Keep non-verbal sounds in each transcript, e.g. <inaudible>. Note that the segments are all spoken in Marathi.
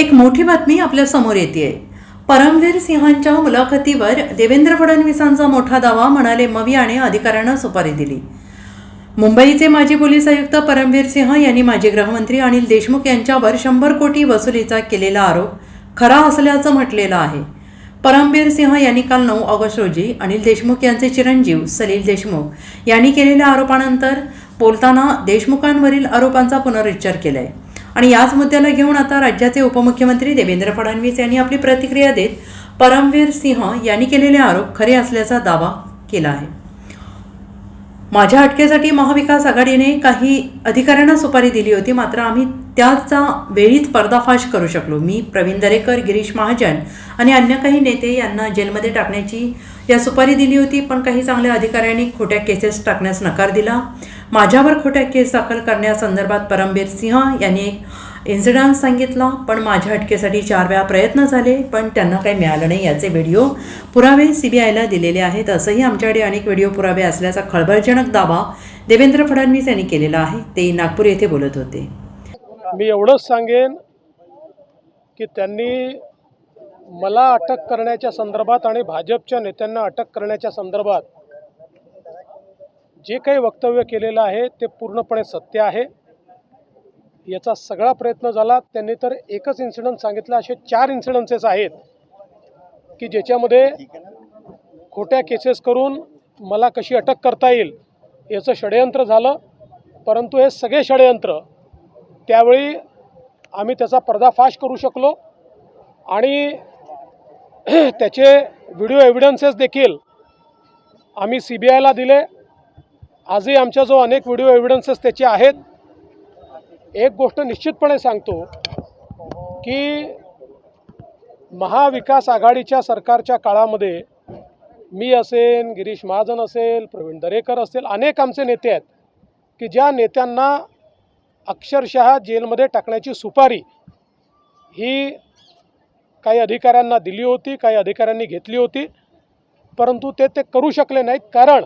एक मोठी बातमी आपल्यासमोर येते परमवीर सिंहांच्या मुलाखतीवर देवेंद्र फडणवीसांचा मोठा दावा म्हणाले मवी आणि अधिकाऱ्यांना सुपारी दिली. मुंबईचे माजी पोलीस आयुक्त परमवीर सिंह यांनी माजी गृहमंत्री अनिल देशमुख यांच्यावर शंभर कोटी वसुलीचा केलेला आरोप खरा असल्याचं म्हटलेलं आहे. परमवीर सिंह यांनी काल नऊ ऑगस्ट रोजी अनिल देशमुख यांचे चिरंजीव सलील देशमुख यांनी केलेल्या आरोपानंतर बोलताना देशमुखांवरील आरोपांचा पुनरुच्चार केला आहे आणि याच मुद्द्याला घेऊन आता राज्याचे उपमुख्यमंत्री देवेंद्र फडणवीस यांनी आपली प्रतिक्रिया देत परमवीर सिंह यांनी केलेले आरोप खरे असल्याचा दावा केला आहे. माझ्या अटकेसाठी महाविकास आघाडीने काही अधिकाऱ्यांना सुपारी दिली होती मात्र आम्ही त्याचा वेळीच पर्दाफाश करू शकलो. मी प्रवीण दरेकर गिरीश महाजन आणि अन्य काही नेते यांना जेलमध्ये टाकण्याची या सुपारी दिली होती पण काही चांगल्या अधिकाऱ्यांनी खोट्या केसेस टाकण्यास नकार दिला. माझ्यावर खोट्या केस दाखल करण्यासंदर्भात परमबीर सिंह यांनी एक इन्सिडन्स सांगितला पण माझ्या अटकेसाठी चार वेळा प्रयत्न झाले पण त्यांना काही मिळालं नाही. याचे व्हिडिओ पुरावे सीबीआयला दिलेले आहेत. असंही आमच्याकडे अनेक व्हिडिओ पुरावे असल्याचा खळबळजनक दावा देवेंद्र फडणवीस यांनी केलेला आहे. ते नागपूर येथे बोलत होते. मी एवढंच सांगेन की त्यांनी मला अटक करण्याच्या संदर्भात आणि भाजपच्या नेत्यांना अटक करण्याच्या संदर्भात जे काही वक्तव्य केलेलं आहे ते पूर्णपणे सत्य आहे. याचा सगळा प्रयत्न झाला. त्यांनी तर एकच इन्सिडंट सांगितलं. असे चार इन्सिडन्सेस आहेत की ज्याच्यामध्ये खोट्या केसेस करून मला कशी अटक करता येईल याचं षडयंत्र झालं. परंतु हे सगळे षडयंत्र त्यावेळी आम्ही त्याचा पर्दाफाश करू शकलो आणि <clears throat> त्याचे व्हिडिओ एव्हिडन्सेस देखील आम्ही सी बी आयला दिले. आजही आमच्याजवळ अनेक व्हिडिओ एव्हिडन्सेस त्याचे आहेत. एक गोष्ट निश्चितपणे सांगतो की महाविकास आघाडीच्या सरकारच्या काळामध्ये मी असेल गिरीश महाजन असेल प्रवीण दरेकर असेल अनेक आमचे नेते आहेत की ज्या नेत्यांना अक्षरशः जेलमध्ये टाकण्याची सुपारी ही काही अधिकाऱ्यांना दिली होती काही अधिकाऱ्यांनी घेतली होती. परंतु ते ते करू शकले नाहीत कारण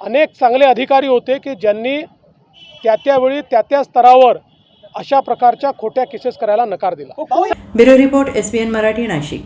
अनेक चांगले अधिकारी होते की ज्यांनी त्या त्यावेळी त्या त्या स्तरावर अशा प्रकारच्या खोट्या केसेस करायला नकार दिला. Bureau report S B N Marathi Nashik.